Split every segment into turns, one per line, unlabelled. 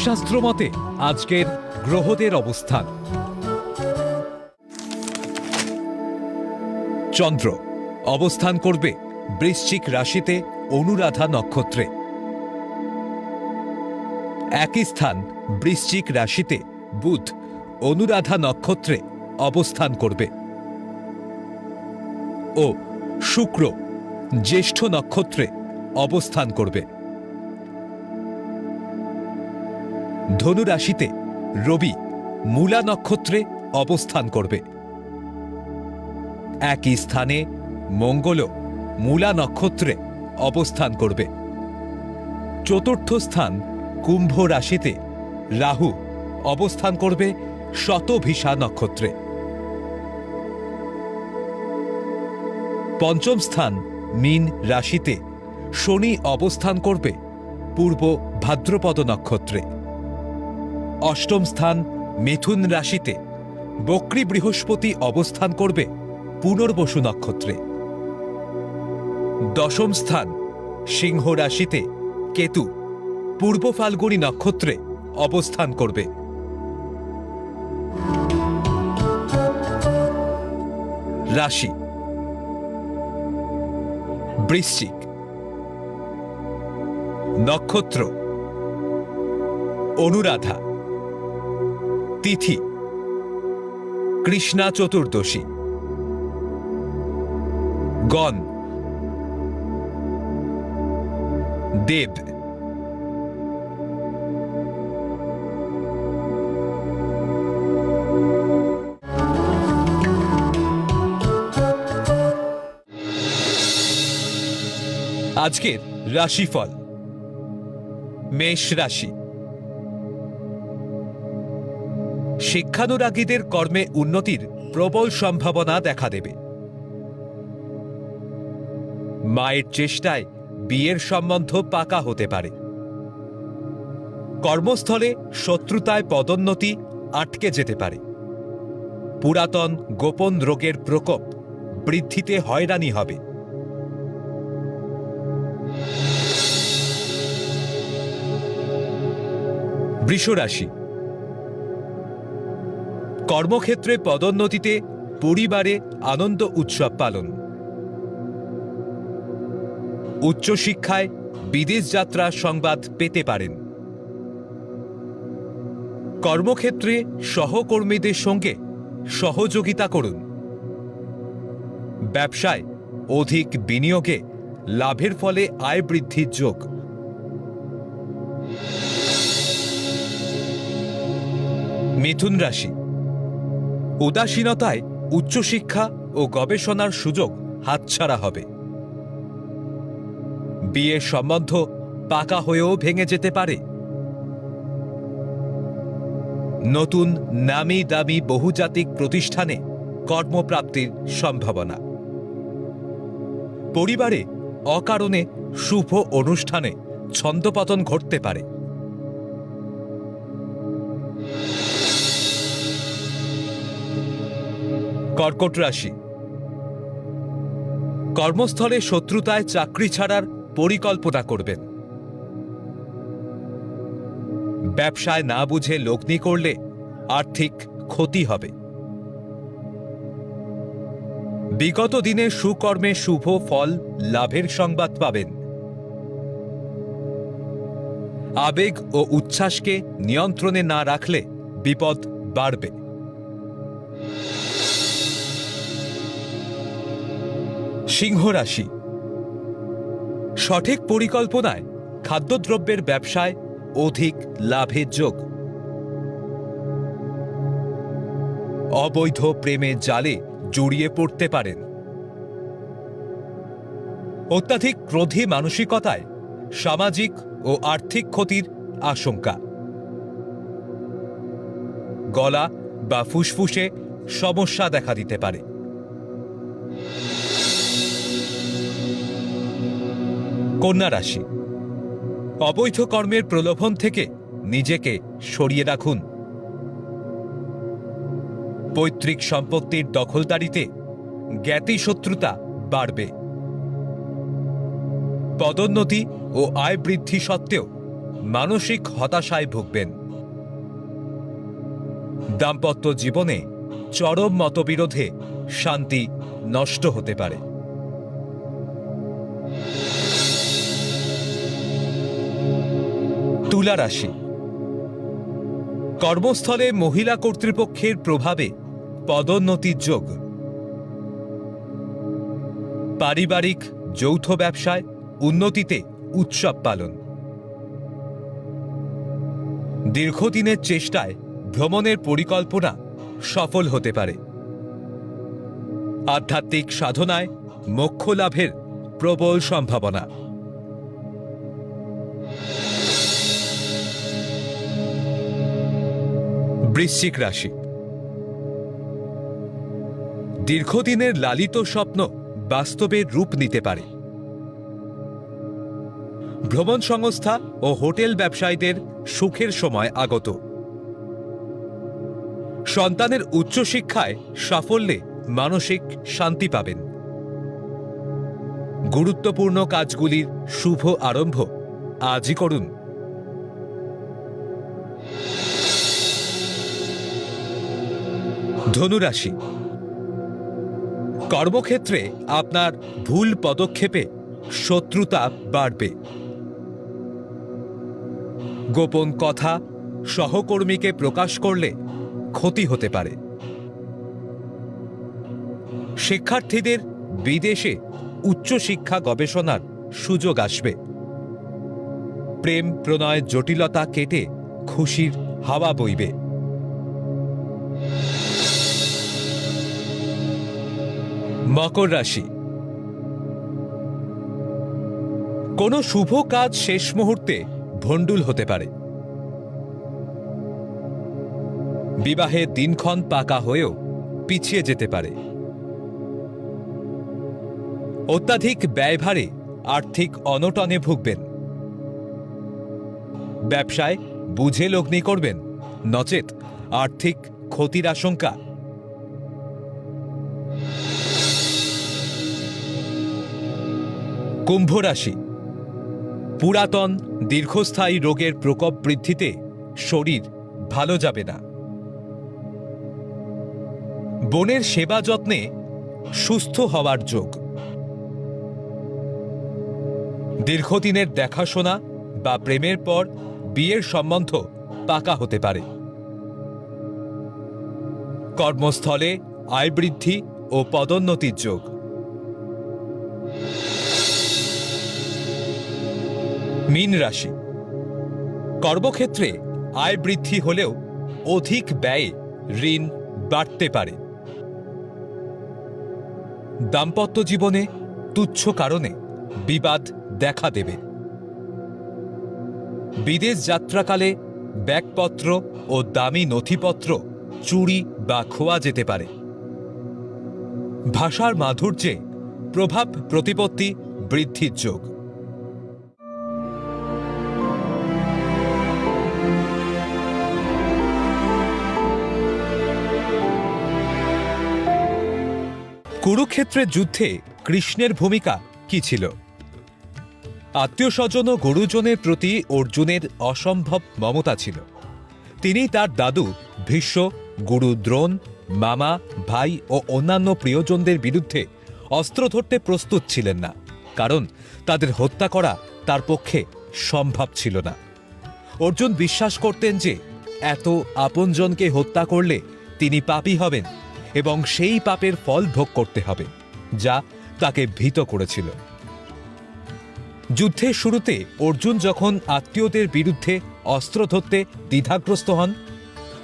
জ্যোতিষশাস্ত্র মতে আজকের গ্রহদের অবস্থান। চন্দ্র, অবস্থান করবে বৃশ্চিক রাশিতে অনুরাধা নক্ষত্রে। একই স্থান, বৃশ্চিক রাশিতে বুধ, অনুরাধা নক্ষত্রে অবস্থান করবে। ও, শুক্র, জ্যেষ্ঠ নক্ষত্রে অবস্থান করবে। ধনু রাশিতে রবি মূলা নক্ষত্রে অবস্থান করবে। একই স্থানে মঙ্গল মূলা নক্ষত্রে অবস্থান করবে। চতুর্থ স্থান কুম্ভ রাশিতে রাহু অবস্থান করবে শতভিসা নক্ষত্রে। পঞ্চম স্থান মীন রাশিতে শনি অবস্থান করবে পূর্ব ভাদ্রপদ নক্ষত্রে। অষ্টম স্থান মিথুন রাশিতে। বক্রী বৃহস্পতি অবস্থান করবে পুনর্বসু নক্ষত্রে। দশম স্থান সিংহ রাশিতে কেতু। পূর্ব ফাল্গুনী নক্ষত্রে অবস্থান করবে। রাশি বৃশ্চিক। নক্ষত্র অনুরাধা। তিথি। কৃষ্ণা চতুর্দশী। গণ। দেব। আজকের রাশিফল। মেষ রাশি। শিক্ষানুরাগীদের কর্মে উন্নতির প্রবল সম্ভাবনা দেখা দেবে। মায়ের চেষ্টায় বিয়ের সম্বন্ধ পাকা হতে পারে। কর্মস্থলে শত্রুতায় পদোন্নতি আটকে যেতে পারে। পুরাতন গোপন রোগের প্রকোপ বৃদ্ধিতে হয়রানি হবে। বৃষরাশি কর্মক্ষেত্রে পদোন্নতিতে পরিবারে আনন্দ উৎসব পালন। উচ্চশিক্ষায় বিদেশ যাত্রা সংবাদ পেতে পারেন। কর্মক্ষেত্রে সহকর্মীদের সঙ্গে সহযোগিতা করুন। ব্যবসায় অধিক বিনিয়োগে লাভের ফলে আয় বৃদ্ধির যোগ। মিথুন রাশি উদাসীনতায় উচ্চশিক্ষা ও গবেষণার সুযোগ হাতছাড়া হবে। বিয়ের সম্বন্ধ পাকা হয়েও ভেঙে যেতে পারে। নতুন নামি দামি বহুজাতিক প্রতিষ্ঠানে কর্মপ্রাপ্তির সম্ভাবনা। পরিবারে অকারণে শুভ অনুষ্ঠানে ছন্দপতন ঘটতে পারে। কর্কট রাশি। কর্মস্থলে শত্রুতায় চাকরি ছাড়ার পরিকল্পনা করবেন। ব্যবসায় না বুঝে লগ্নি করলে আর্থিক ক্ষতি হবে। বিগত দিনে সুকর্মে শুভ ফল, লাভের সংবাদ পাবেন। আবেগ ও উচ্ছ্বাসকে নিয়ন্ত্রণে না রাখলে বিপদ বাড়বে। সিংহ রাশি। সঠিক পরিকল্পনায় খাদ্যদ্রব্যের ব্যবসায় অধিক লাভের যোগ। অবৈধ প্রেমে জালে জড়িয়ে পড়তে পারেন। অত্যাধিক ক্রোধী মানসিকতায় সামাজিক ও আর্থিক ক্ষতির আশঙ্কা। গলা বা ফুসফুসে সমস্যা দেখা দিতে পারে। কন্যা রাশি। অবৈধ কর্মের প্রলোভন থেকে নিজেকে সরিয়ে রাখুন। পৈতৃক সম্পত্তির দখলদারিতে জ্ঞাতি শত্রুতা বাড়বে। পদোন্নতি ও আয় বৃদ্ধি সত্ত্বেও মানসিক হতাশায় ভুগবেন। দাম্পত্য জীবনে চরম মতবিরোধে শান্তি নষ্ট হতে পারে। তুলা রাশি। কর্মস্থলে মহিলা কর্তৃপক্ষের প্রভাবে পদোন্নতির যোগ। পারিবারিক যৌথ ব্যবসায় উন্নতিতে উৎসব পালন। দীর্ঘদিনের চেষ্টায় ভ্রমণের পরিকল্পনা সফল হতে পারে। আধ্যাত্মিক সাধনায় মোক্ষ লাভের প্রবল সম্ভাবনা। বৃশ্চিক রাশি। দীর্ঘদিনের লালিত স্বপ্ন বাস্তবের রূপ নিতে পারে। ভ্রমণ সংস্থা ও হোটেল ব্যবসায়ীদের সুখের সময় আগত। সন্তানের উচ্চশিক্ষায় সাফল্যে মানসিক শান্তি পাবেন। গুরুত্বপূর্ণ কাজগুলির শুভ আরম্ভ আজই করুন। ধনুরাশি। কর্মক্ষেত্রে আপনার ভুল পদক্ষেপে শত্রুতা বাড়বে। গোপন কথা সহকর্মীকে প্রকাশ করলে ক্ষতি হতে পারে। শিক্ষার্থীদের বিদেশে উচ্চশিক্ষা গবেষণার সুযোগ আসবে। প্রেম প্রণয় জটিলতা কেটে খুশির হাওয়া বইবে। মকর রাশি। কোনো শুভ কাজ শেষ মুহূর্তে ভণ্ডুল হতে পারে। বিবাহে দিনক্ষণ পাকা হয়েও পিছিয়ে যেতে পারে। অত্যাধিক ব্যয়ভারে আর্থিক অনটনে ভুগবেন। ব্যবসায় বুঝে লগ্নি করবেন। নচেত আর্থিক ক্ষতির আশঙ্কা কুম্ভ রাশি। পুরাতন, দীর্ঘস্থায়ী রোগের প্রকোপ বৃদ্ধিতে শরীর ভালো যাবে না। বনের সেবা যত্নে সুস্থ হওয়ার যোগ। দীর্ঘদিনের দেখাশোনা বা প্রেমের পর বিয়ের সম্বন্ধ পাকা হতে পারে। কর্মস্থলে আয় বৃদ্ধি ও পদোন্নতির যোগ। মীন রাশি। কর্মক্ষেত্রে আয় বৃদ্ধি হলেও অধিক ব্যয়ে ঋণ বাড়তে পারে। দাম্পত্য জীবনে তুচ্ছ কারণে বিবাদ দেখা দেবে। বিদেশ যাত্রাকালে ব্যাগপত্র ও দামি নথিপত্র চুরি বা খোয়া যেতে পারে। ভাষার মাধুর্যে প্রভাব প্রতিপত্তি বৃদ্ধির যোগ। কুরুক্ষেত্রের যুদ্ধে কৃষ্ণের ভূমিকা কি ছিল? আত্মীয় স্বজন ও গুরুজনের প্রতি অর্জুনের অসম্ভব মমতা ছিল। তিনি তার দাদু, ভীষ্ম, গুরু দ্রোণ, মামা, ভাই ও অন্যান্য প্রিয়জনদের বিরুদ্ধে অস্ত্র ধরতে প্রস্তুত ছিলেন না, কারণ তাদের হত্যা করা তার পক্ষে সম্ভব ছিল না। অর্জুন বিশ্বাস করতেন যে, এত আপনজনকে হত্যা করলে তিনি পাপী হবেন। এবং সেই পাপের ফল ভোগ করতে হবে, যা তাকে ভীত করেছিল। যুদ্ধের শুরুতে অর্জুন যখন আত্মীয়দের বিরুদ্ধে অস্ত্র ধরতে দ্বিধাগ্রস্ত হন,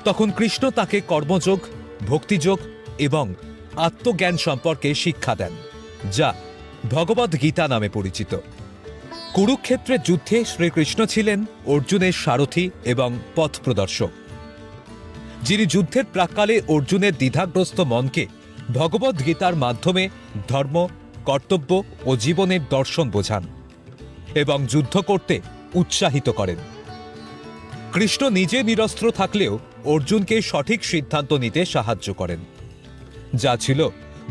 তখন কৃষ্ণ তাকে কর্মযোগ, ভক্তিযোগ এবং আত্মজ্ঞান সম্পর্কে শিক্ষা দেন, যা ভগবদ গীতা নামে পরিচিত। কুরুক্ষেত্রের যুদ্ধে শ্রীকৃষ্ণ ছিলেন অর্জুনের সারথি এবং পথ প্রদর্শক। যিনি যুদ্ধের প্রাক্কালে অর্জুনের দ্বিধাগ্রস্ত মনকে ভগবদ গীতার মাধ্যমে ধর্ম, কর্তব্য ও জীবনের দর্শন বোঝান এবং যুদ্ধ করতে উৎসাহিত করেন। কৃষ্ণ নিজে নিরস্ত্র থাকলেও অর্জুনকে সঠিক সিদ্ধান্ত নিতে সাহায্য করেন, যা ছিল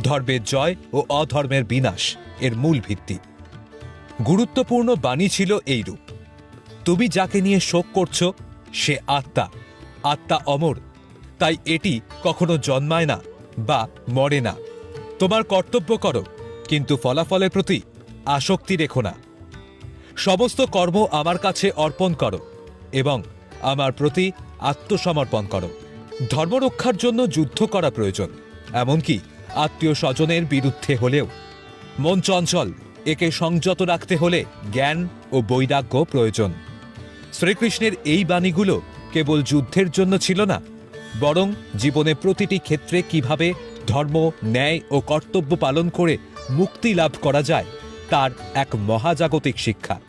ধর্মের জয় ও অধর্মের বিনাশ এর মূল ভিত্তি। গুরুত্বপূর্ণ বাণী ছিল এইরূপ, তুমি যাকে নিয়ে শোক করছ, সে আত্মা আত্মা অমর তাই এটি কখনো জন্মায় না বা মরে না। তোমার কর্তব্য করো, কিন্তু ফলাফলের প্রতি আসক্তি রেখো না। সমস্ত কর্ম আমার কাছে অর্পণ করো এবং আমার প্রতি আত্মসমর্পণ করো। ধর্মরক্ষার জন্য যুদ্ধ করা প্রয়োজন, এমনকি আত্মীয় স্বজনের বিরুদ্ধে হলেও। মন চঞ্চল, একে সংযত রাখতে হলে জ্ঞান ও বৈরাগ্য প্রয়োজন। শ্রীকৃষ্ণের এই বাণীগুলো কেবল যুদ্ধের জন্য ছিল না বরং জীবনে প্রতিটি ক্ষেত্রে কীভাবে ধর্ম, ন্যায় ও কর্তব্য পালন করে মুক্তি লাভ করা যায়, তার এক মহাজাগতিক শিক্ষা।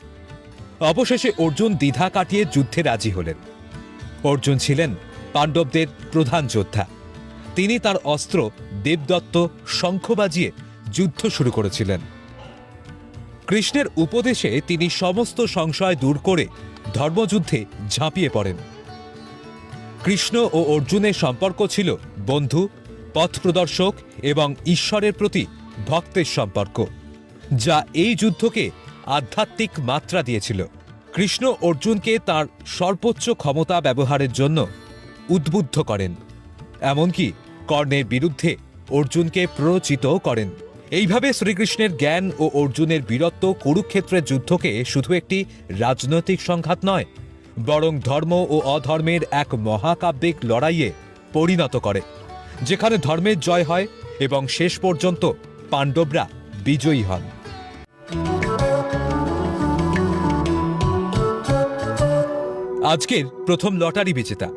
অবশেষে অর্জুন দ্বিধা কাটিয়ে যুদ্ধে রাজি হলেন। অর্জুন ছিলেন পাণ্ডবদের প্রধান যোদ্ধা। তিনি তার অস্ত্র, দেবদত্ত, শঙ্খ বাজিয়ে যুদ্ধ শুরু করেছিলেন। কৃষ্ণের উপদেশে তিনি সমস্ত সংশয় দূর করে ধর্মযুদ্ধে ঝাঁপিয়ে পড়েন। কৃষ্ণ ও অর্জুনের সম্পর্ক ছিল বন্ধু পথপ্রদর্শক এবং ঈশ্বরের প্রতি ভক্তের সম্পর্ক, যা এই যুদ্ধকে আধ্যাত্মিক মাত্রা দিয়েছিল। কৃষ্ণ অর্জুনকে তার সর্বোচ্চ ক্ষমতা ব্যবহারের জন্য উদ্বুদ্ধ করেন, এমনকি কর্ণের বিরুদ্ধে অর্জুনকে প্ররোচিত করেন। এইভাবে শ্রীকৃষ্ণের জ্ঞান ও অর্জুনের বীরত্ব কুরুক্ষেত্রের যুদ্ধকে শুধু একটি রাজনৈতিক সংঘাত নয় বরং ধর্ম ও অধর্মের এক মহাকাব্যিক লড়াইয়ে পরিণত করে, যেখানে ধর্মের জয় হয় এবং শেষ পর্যন্ত পাণ্ডবরা বিজয়ী হন। আজকের প্রথম লটারি বিজেতা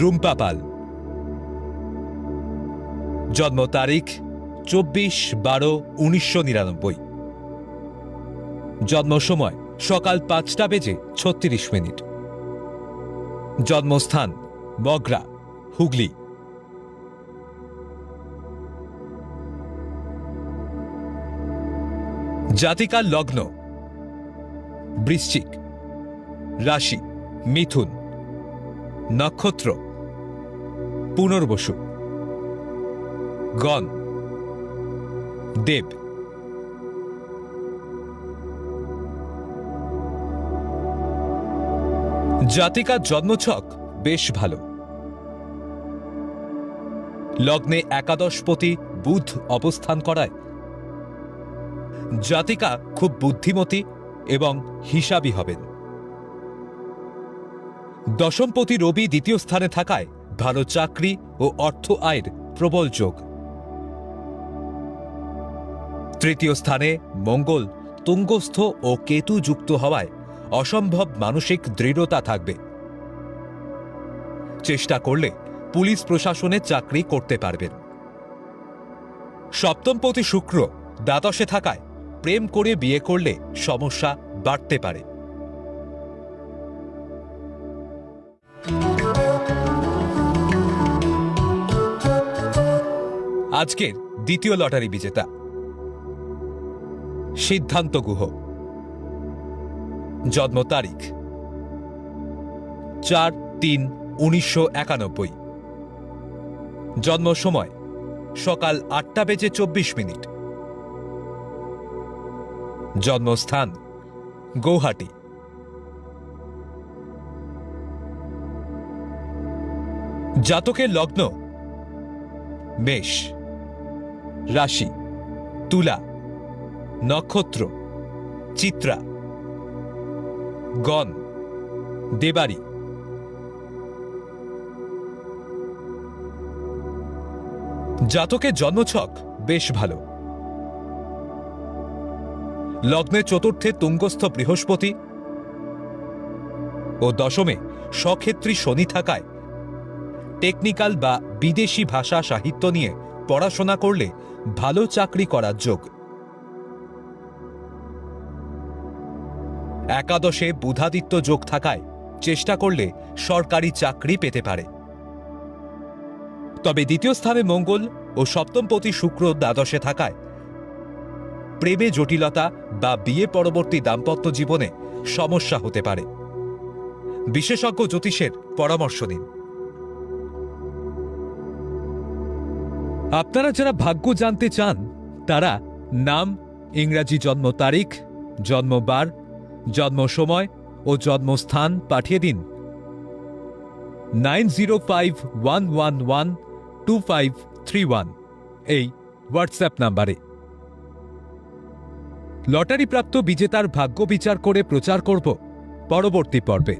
রুম্পা পাল। জন্ম তারিখ চব্বিশ বারো উনিশশো নিরানব্বই। জন্ম সময় সকাল পাঁচটা বেজে ছত্রিশ মিনিট। জন্মস্থান মগরা হুগলি। জাতিকার লগ্ন, বৃশ্চিক, রাশি, মিথুন, নক্ষত্র, পুনর্বসু। গণ, দেব। জাতিকার জন্মছক বেশ ভালো। লগ্নে একাদশপতি বুধ অবস্থান করায়। জাতিকা খুব বুদ্ধিমতী এবং হিসাবী হবেন। দশমপতি রবি দ্বিতীয় স্থানে থাকায় ভালো চাকরি ও অর্থ আয়ের প্রবল যোগ। তৃতীয় স্থানে মঙ্গল, তুঙ্গস্থ ও কেতু যুক্ত হওয়ায় অসম্ভব মানসিক দৃঢ়তা থাকবে। চেষ্টা করলে পুলিশ প্রশাসনে চাকরি করতে পারবেন। সপ্তমপতি শুক্র দ্বাদশে থাকায় প্রেম করে বিয়ে করলে সমস্যা বাড়তে পারে। আজকের দ্বিতীয় লটারি বিজেতা। সিদ্ধান্ত গুহ। জন্ম তারিখ। চার তিন উনিশশো একানব্বই। জন্ম সময়, সকাল আটটা বেজে চব্বিশ মিনিট। জন্মস্থান, গৌহাটি। জাতকের লগ্ন, মেষ। রাশি, তুলা। নক্ষত্র, চিত্রা। গণ, দেবারি। জাতকের জন্মছক, বেশ ভালো। লগ্নে চতুর্থে তুঙ্গস্থ বৃহস্পতি। ও দশমে স্বক্ষেত্রী শনি থাকায় টেকনিক্যাল বা বিদেশি ভাষা সাহিত্য নিয়ে পড়াশোনা করলে ভালো চাকরি করার যোগ। একাদশে বুধাদিত্য যোগ থাকায় চেষ্টা করলে সরকারি চাকরি পেতে পারে। তবে দ্বিতীয় স্থানে মঙ্গল ও সপ্তমপতি শুক্র দ্বাদশে থাকায় প্রেমে জটিলতা বা বিয়ে পরবর্তী দাম্পত্য জীবনে সমস্যা হতে পারে। বিশেষজ্ঞ জ্যোতিষের পরামর্শ দিন আপনারা যারা ভাগ্য জানতে চান, তারা নাম, ইংরাজি জন্ম তারিখ জন্মবার জন্ম সময় ও জন্মস্থান পাঠিয়ে দিন। Nine zero five one one one two five three one এই হোয়াটসঅ্যাপ নাম্বারে। লটারিপ্রাপ্ত বিজেতার ভাগ্য বিচার করে প্রচার করব। পরবর্তী পর্বে।